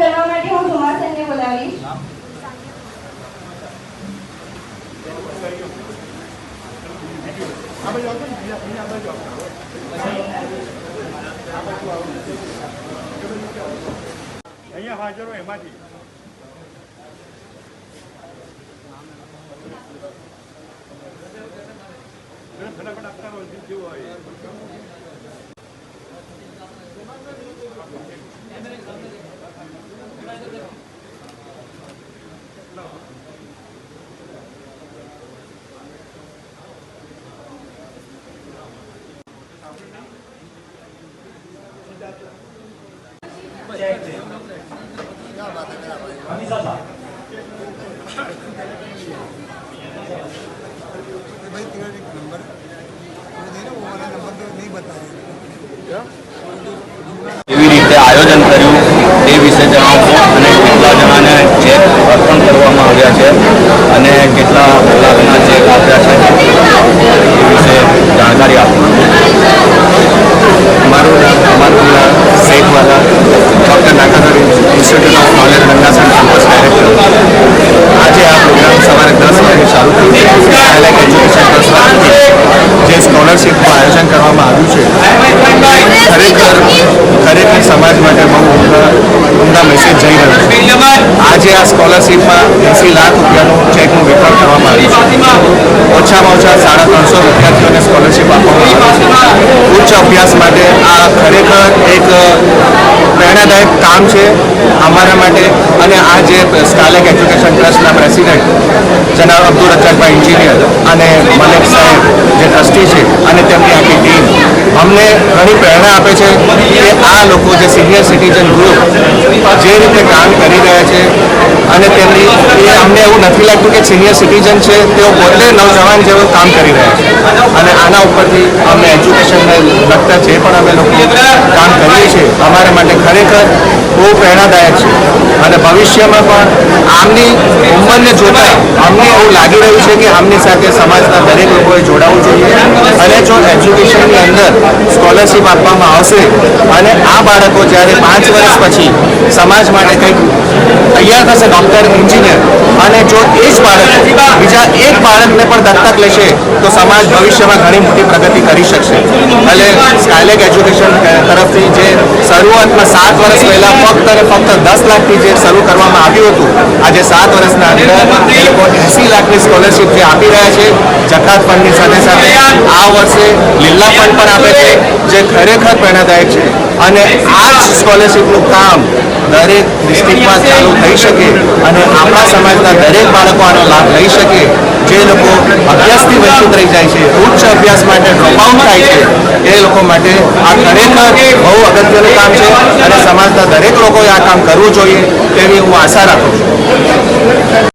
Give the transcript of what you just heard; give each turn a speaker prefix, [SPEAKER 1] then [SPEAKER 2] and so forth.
[SPEAKER 1] કરવા માટે હું સુમાસનને બોલાવીશ.
[SPEAKER 2] અહીંયા હાજર હોય એમાંથી. ફટાફટ આપતા હોય જેવું હોય
[SPEAKER 3] भाई तेरा एक नंबर वो दे ना वो वाला नंबर तो नहीं बता रहे
[SPEAKER 4] કેવી રીતે આયોજન કર્યું તે વિશે જણાવશો અને કરવામાં છે. ખરેખર ખરેખર સમાજ માટે બહુ ઉમદા ઉમદા મેસેજ જઈ રહ્યો છે. આજે આ સ્કોલરશીપમાં એંસી લાખ રૂપિયાનું ચેકનું વિતરણ કરવામાં આવ્યું છે. ઓછામાં ઓછા સાડા ત્રણસો વિદ્યાર્થીઓને સ્કોલરશીપ આપવામાં આવી છે. ઉચ્ચ અભ્યાસ માટે આ ખરેખર એક, પ્રેરણાદાયક કામ છે અમારા માટે. અને આ જે સ્કાલેક એજ્યુકેશન ટ્રસ્ટના પ્રેસિડેન્ટ જનાબ અબ્દુલ રજાકભાઈ એન્જિનિયર અને મલેક સાહેબ જે ટ્રસ્ટી છે અને તેમની અમને ઘણી પ્રેરણા આપે છે કે આ લોકો જે સિનિયર સિટીઝન ગ્રુપ જે રીતે કામ કરી રહ્યા છે અને તેમની એ અમને એવું નથી લાગતું કે સિનિયર સિટીઝન છે, તેઓ પોતે નવજવાન જેવું કામ કરી રહ્યા છે. અને આના ઉપરથી અમે એજ્યુકેશનને લગતા જે પણ અમે લોકો કામ કરીએ છીએ, અમારા માટે ખરેખર બહુ પ્રેરણાદાયક છે. અને ભવિષ્યમાં પણ આમની ઉંમરને જોતા અમને એવું લાગી રહ્યું છે કે આમની સાથે સમાજના દરેક લોકોએ જોડાવું જોઈએ. અને જો એજ્યુકેશનની અંદર સ્કોલરશીપ આપવામાં આવશે અને આ બાળકો જ્યારે પાંચ વર્ષ પછી સમાજ માટે કંઈક તૈયાર થશે ડૉક્ટર એન્જિનિયર અને જો એ જ બાળક બીજા એક બાળકને પણ દત્તક લેશે, તો સમાજ ભવિષ્યમાં ઘણી મોટી પ્રગતિ કરી શકશે. એટલે સ્કાયલેક એજ્યુકેશન તરફથી જે શરૂઆતમાં સાત વર્ષ પહેલાં ફક્ત અને ફક્ત દસ લાખથી જે શરૂ કરવામાં આવ્યું હતું, આજે સાત વર્ષના અંદર એ લોકો એસી લાખની સ્કોલરશીપ જે આપી રહ્યા છે. જકાત ફંડની સાથે સાથે આ વર્ષે લીલા ફંડ પણ આપે છે, જે ખરેખર પ્રેરણાદાયક છે. અને આ જ સ્કોલરશીપનું કામ દરેક ડિસ્ટ્રિક્ટમાં ચાલુ થઈ શકે અને આપણા સમાજના દરેક બાળકો આનો લાભ લઈ શકે, જે લોકો અભ્યાસથી વંચિત રહી જાય છે. ઉચ્ચ અભ્યાસ માટે ડ્રોપઆઉટ થાય છે. એ લોકો માટે આ ખરેખર બહુ અગત્યનું કામ છે અને સમાજના દરેક લોકોએ આ કામ કરવું જોઈએ તેવી હું આશા રાખું છું.